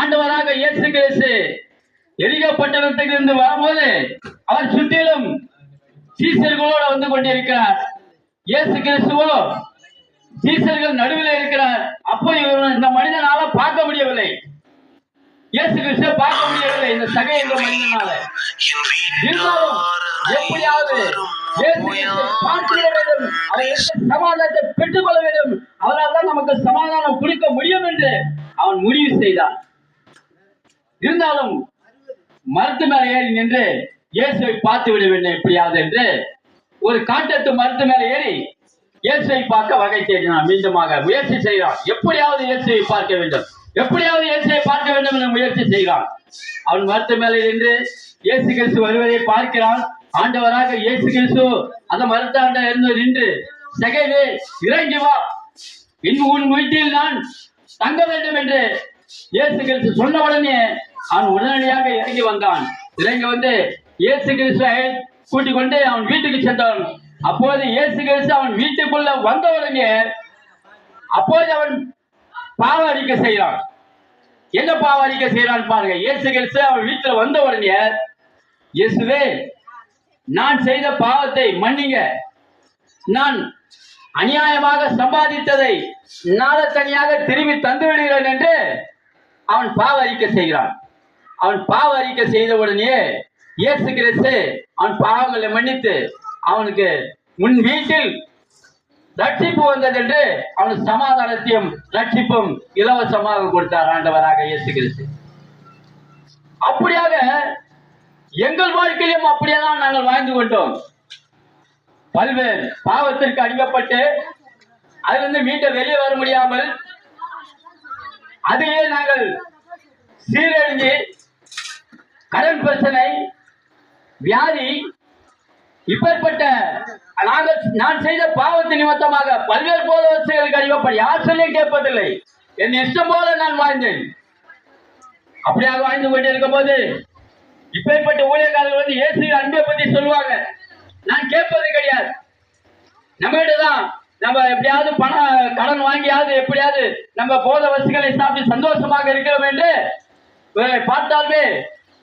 ஆண்டவராக இயேசு கிறிஸ்து எரிக இருந்து வரும்போது அவர் சுற்றிலும் சீசர்களோடு வந்து கொண்டிருக்கிறார். இயேசு கிறிஸ்துவோ சீசர்கள் நடுவில் இருக்கிறார். அப்போ இவர் இந்த மனிதனால பார்க்க முடியவில்லை. இயேசு கிறிஸ்து பார்க்க முடியவில்லை இந்த சகை என்ற மனிதனால. இருந்தாலும் எப்படியாவது சமாதானத்தை பெற்றுக்கொள்ள வேண்டும். அவரால் தான் நமக்கு சமாதானம் கொடுக்க முடியும் என்று அவன் முடிவு செய்தான். இருந்தாலும் மரத்து மேல ஏறி நின்று இயேசுவை பார்த்து விட வேண்டும் எப்படியாவது என்று ஒரு காட்டத்து மரத்து மேல ஏறி இயேசுவை பார்க்க வகை தேடினான். மீண்டுமாக முயற்சி செய்கிறான் எப்படியாவது இயேசுவை பார்க்க வேண்டும். எப்படியாவது இயேசுவை பார்க்க வேண்டும் என முயற்சி செய்கிறான் அவன் மரத்து மேலே நின்று இயேசு கிறிஸ்து வருவதை பார்க்கிறான். ஆண்டவராக இயேசு கிறிஸ்து அந்த மரத்தாண்ட இருந்து நின்று செகையிலே இறங்கி வா. இன்று உன் வீட்டில் நான் தங்க வேண்டும் என்று இயேசு கிறிஸ்து சொன்ன உடனே அவன் உடனடியாக இறங்கி வந்தான். இறங்கி வந்து இயேசு கிறிஸ்துவை கூட்டிக் கொண்டு அவன் வீட்டுக்கு சென்றான். அப்போது இயேசு கிறிஸ்து அவன் வீட்டுக்குள்ள வந்த உடனே அப்போது அவன் பாவ அறிக்கை செய்கிறான். என்ன பாவ அறிக்கை செய்யறான் பாருங்க. இயேசு கிறிஸ்து அவன் வீட்டுல வந்த உடனே இயேசுவே நான் செய்த பாவத்தை மன்னிங்க. நான் அநியாயமாக சம்பாதித்ததை நாளத்தனியாக திரும்பி தந்து விடுகிறேன் என்று அவன் பாவ அறிக்கை செய்கிறான். அவன் பாவ அறிக்கை செய்த உடனே இயேசு கிறிஸ்து அவன் பாவங்களை மன்னித்து அவனுக்கு உன் வீட்டில் ரட்சிப்பு வந்தது என்று அவனுக்கு சமாதானத்தையும் ரட்சிப்பும் இலவசமாக கொடுத்தார் ஆண்டவராக இயேசு கிறிஸ்து. அப்படியாக எங்கள் வாழ்க்கையிலும் அப்படியே தான் நாங்கள் வாழ்ந்து கொண்டோம். பல்வேறு பாவத்திற்கு அடிமைப்பட்டு அதிலிருந்து மீட்ட வெளியே வர முடியாமல் அதையே நாங்கள் சீரழிஞ்சு கடன் பிரச்சனை வியாதி இப்பேற்பட்ட நாங்கள் நான் செய்த பாவத்து நிமித்தமாக பல்வேறு போத வசதிகளுக்கு யார் சொல்லியும் கேட்பதில்லை. என் இஷ்டம் போல நான் வாழ்ந்தேன். அப்படியாக வாழ்ந்து கொண்டிருக்கும் போது இப்பேற்பட்ட ஊழியக்காரர்கள் வந்து இயேசு அன்பை பத்தி சொல்லுவாங்க. நான் கேட்பது கிடையாது. நம்மகிட்ட தான் நம்ம எப்படியாவது பணம் கடன் வாங்கியாவது எப்படியாவது நம்ம போத வசதிகளை சாப்பிட்டு சந்தோஷமாக இருக்கிறோம் என்று பார்த்தாலுமே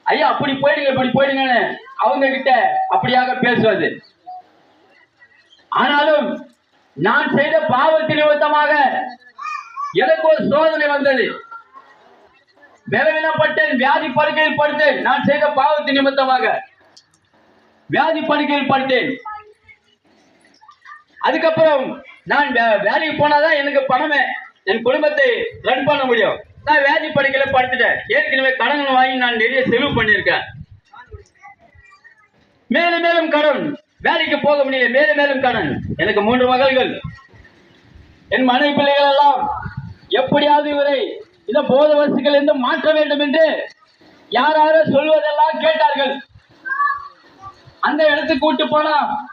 ஐயா அப்படி போயிடுங்க இப்படி போயிடுங்கன்னு அவங்க கிட்ட அப்படியாக பேசுவது. ஆனாலும் நான் செய்த பாவத்தின் நிமித்தமாக எனக்கு ஒரு சோதனை வந்தது. பலவீனப்பட்டேன் வியாதி படுக்கையில் படுத்தேன் நான் செய்த பாவத்தின் நிமித்தமாக வியாதி படுக்கையில் படுத்தேன். அதுக்கப்புறம் நான் வே- வேலைக்கு போனாதான் எனக்கு பணமே என் குடும்பத்தை ரன் பண்ண முடியும். நான் வேதி படுக்கல படுத்துட்டேன். ஏற்கனவே கடன் வாங்கி நான் நிறைய செலவு பண்ணியிருக்கேன். மேலும் மேலும் கடன். வேலைக்கு போக முடியல. மேலும் மேலும் கடன். எனக்கு மூன்று மகள்கள். என் மனைவி பிள்ளைகள் எல்லாம் எப்படியாவது இவரை இந்த போத வசுக்கள் இருந்து மாற்ற வேண்டும் என்று யார் யாரோ சொல்வதெல்லாம் கேட்டார்கள். அந்த இடத்துக்கு கூட்டு போனா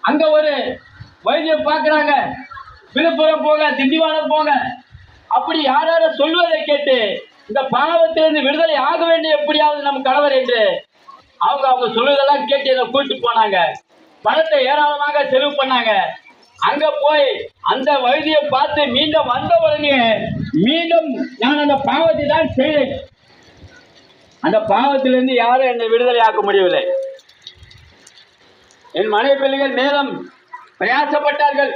அங்க ஒரு வைத்தியம் பார்க்குறாங்க. விழுப்புரம் போங்க திண்டிவனம் போங்க. அப்படி யார் சொல்வதை கேட்டு இந்த பாவத்திலிருந்து விடுதலை ஆக வேண்டிய எப்படியாவது நம் கணவர் என்று அவங்க அவங்க சொல்வதெல்லாம் கேட்டு இதை கூட்டு போனாங்க. பணத்தை ஏராளமாக செலவு பண்ணாங்க. அங்க போய் அந்த வயதியை பார்த்து மீண்டும் வந்த உடனே மீண்டும் நான் அந்த பாவத்தை தான் செய்தேன். அந்த பாவத்திலிருந்து யாரும் என்னை விடுதலை ஆக்க முடியவில்லை. என் மனைவி பிள்ளைகள் மேலும் பிரயாசப்பட்டார்கள்.